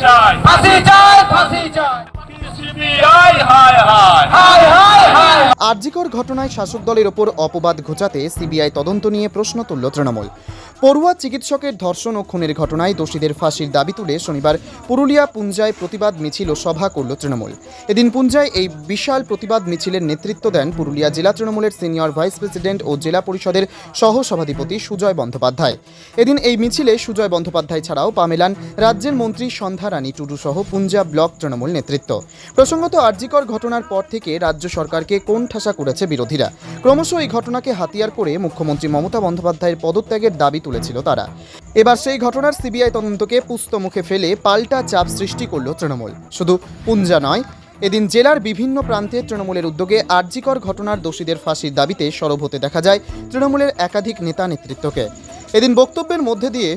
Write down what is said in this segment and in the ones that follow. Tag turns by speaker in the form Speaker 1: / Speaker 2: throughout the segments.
Speaker 1: চাই।
Speaker 2: ফাঁসি চাই।
Speaker 3: আরজিকর ঘটনায় শাসক দলের ওপর অপবাদ ঘোচাতে সিবিআই তদন্ত নিয়ে প্রশ্ন তুলল তৃণমূল। পড়ুয়া চিকিৎসকের ধর্ষণ ও খুনের ঘটনায় দোষীদের ফাঁসির দাবি তুলে শনিবার পুরুলিয়া পুঞ্জায় প্রতিবাদ মিছিল ও সভা করল তৃণমূল। এদিন পুঞ্জায় এই বিশাল প্রতিবাদ মিছিলের নেতৃত্ব দেন পুরুলিয়া জেলা তৃণমূলের সিনিয়র ভাইস প্রেসিডেন্ট ও জেলা পরিষদের সহ সভাধিপতি সুজয় বন্দ্যোপাধ্যায়। এদিন এই মিছিলে সুজয় বন্দ্যোপাধ্যায় ছাড়াও পা মেলান রাজ্যের মন্ত্রী সন্ধ্যা রানী টুডু সহ পুঞ্জাব ব্লক তৃণমূল নেতৃত্ব। প্রসঙ্গত আরজিকর ঘটনার পর থেকে রাজ্য সরকারকে কোন ঠাসা করেছে বিরোধীরা। ক্রমশ এই ঘটনাকে হাতিয়ার করে মুখ্যমন্ত্রী মমতা বন্দ্যোপাধ্যায়ের পদত্যাগের দাবি তুলেছিল তারা। এবার সেই ঘটনার সিবিআই তদন্তকে পুস্ত মুখে ফেলে পাল্টা চাপ সৃষ্টি করল তৃণমূল। শুধু পুঞ্জা নয়, এদিন জেলার বিভিন্ন প্রান্তে তৃণমূলের উদ্যোগে আরজিকর ঘটনার দোষীদের ফাঁসির দাবিতে সরব হতে দেখা যায় তৃণমূলের একাধিক নেতা নেতৃত্বকে। এদিন বক্তব্যের মধ্যে দিয়ে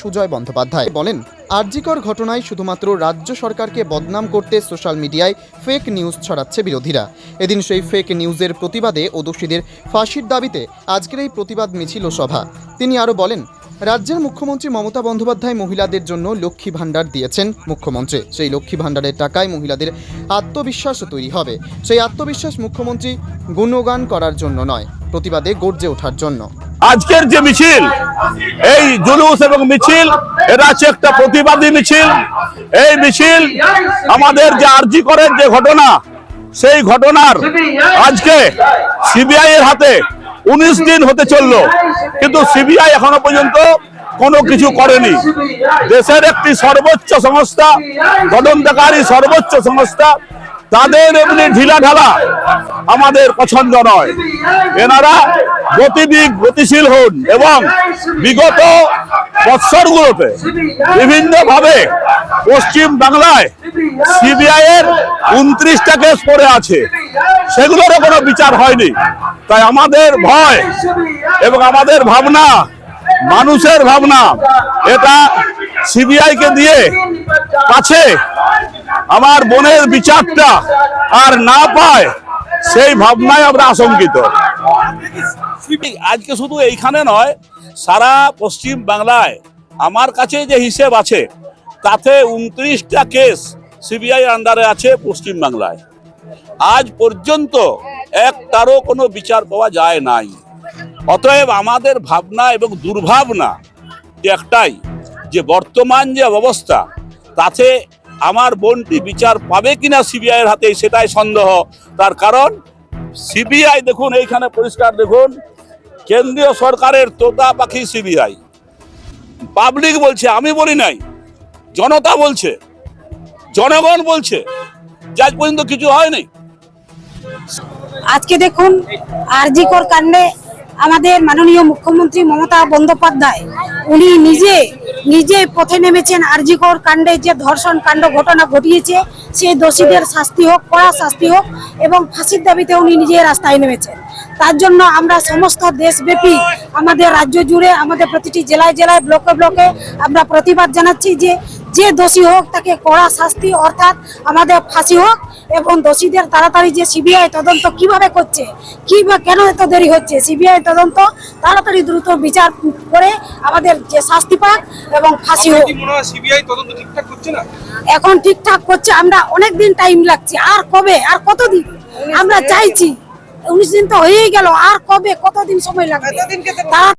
Speaker 3: সুজয় বন্দ্যোপাধ্যায় বলেন আরজিকর ঘটনায় শুধুমাত্র রাজ্য সরকারকে বদনাম করতে সোশ্যাল মিডিয়ায় ফেক নিউজ ছড়াচ্ছে বিরোধীরা। এদিন সেই ফেক নিউজের প্রতিবাদে ও দোষীদের ফাঁসির দাবিতে আজকের এই প্রতিবাদ মিছিল সভা। তিনি আরও বলেন, রাজ্যের মুখ্যমন্ত্রী মমতা বন্দ্যোপাধ্যায় মহিলাদের জন্য লক্ষ্মী ভাণ্ডার দিয়েছেন মুখ্যমন্ত্রী। সেই লক্ষ্মী ভাণ্ডারের টাকায় মহিলাদের আত্মবিশ্বাস তৈরি হবে। সেই আত্মবিশ্বাস মুখ্যমন্ত্রী গুণগান করার জন্য নয়, প্রতিবাদে গর্জে ওঠার জন্য।
Speaker 4: আজকের যে মিছিল, এই জুলুস এবং মিছিল এটা হচ্ছে একটা প্রতিবাদী মিছিল। এই মিছিল আমাদের যে আরজি করেন যে ঘটনা, সেই ঘটনার আজকে সিবিআই এর হাতে উনিশ দিন হতে চলল। কিন্তু সিবিআই এখনও পর্যন্ত কোনো কিছু করেনি। দেশের একটি সর্বোচ্চ সংস্থা, তদন্তকারী সর্বোচ্চ সংস্থা তাদের এমনি ঢিলা ঢালা আমাদের পছন্দ নয়। এনারা গতিবিক গতিশীল হন এবং বিগত বৎসরগুলোতে বিভিন্ন ভাবে পশ্চিম বাংলায় সিবিআই এর উনত্রিশটা কেস পড়ে আছে। সেগুলোরও কোনো বিচার হয়নি। তাই আমাদের ভয় এবং আমাদের ভাবনা, মানুষের ভাবনা, এটা সিবিআই কে দিয়ে কাছে আমার বোনের বিচারটা আর না পায়, সেই ভাবনায় আমরা আশঙ্কিত। আজকে শুধু এইখানে নয়, সারা পশ্চিম বাংলায় আমার কাছে যে হিসেব আছে, তাতে উনত্রিশটা কেস সিবিআই আন্ডারে আছে পশ্চিম বাংলায়। আজ পর্যন্ত একটারও কোনো বিচার পাওয়া যায় নাই। অতএব আমাদের ভাবনা এবং দুর্ভাবনা একটাই, যে বর্তমান যে অবস্থা, তাতে আমার বোনটি বিচার পাবে কিনা সিবিআই এর হাতে, সেটাই সন্দেহ। তার কারণ, সিবিআই দেখুন, এইখানে পরিষ্কার দেখুন, কেন্দ্রীয় সরকারের তোতা পাখি সিবিআই। পাবলিক বলছে, আমি বলি নাই, জনতা বলছে, জনগণ বলছে, যে আজ পর্যন্ত কিছু হয়নি।
Speaker 5: আজকে দেখুন আরজিকর কাণ্ডে আমাদের মাননীয় মুখ্যমন্ত্রী মমতা বন্দ্যোপাধ্যায়, উনি নিজে নিজে পথে নেমেছেন আরজিকর কাণ্ডে, যে ধর্ষণ কাণ্ড ঘটনা ঘটিয়েছে, সেই দোষীদের শাস্তি হোক, কড়া শাস্তি হোক, এবং ফাঁসির দাবিতে উনি নিজে রাস্তায় নেমেছেন। তার জন্য আমরা সমস্ত দেশব্যাপী, আমাদের রাজ্য জুড়ে, আমাদের প্রতিটি জেলায় জেলায়, ব্লকে ব্লকে আমরা প্রতিবাদ জানাচ্ছি যে যে দোষী হোক তাকে কড়া শাস্তি অর্থাৎ আমাদের ফাঁসি হোক এবং দোষীদের তাড়াতাড়ি যে সিবিআই তদন্ত কীভাবে করছে কি বা কেন এত দেরি হচ্ছে সিবিআই তদন্ত তাড়াতাড়ি দ্রুত বিচার করে আমাদের যে শাস্তি পাক এবং ফাঁসি হোক।
Speaker 6: সিবিআই তদন্ত ঠিকঠাক করছে না?
Speaker 5: এখন ঠিকঠাক করছে আমরা অনেক দিন টাইম লাগছে আর কবে আর কতদিন? আমরা চাইছি উনিশ দিন তো হয়েই গেল আর কবে কতদিন সময় লাগবে? তারা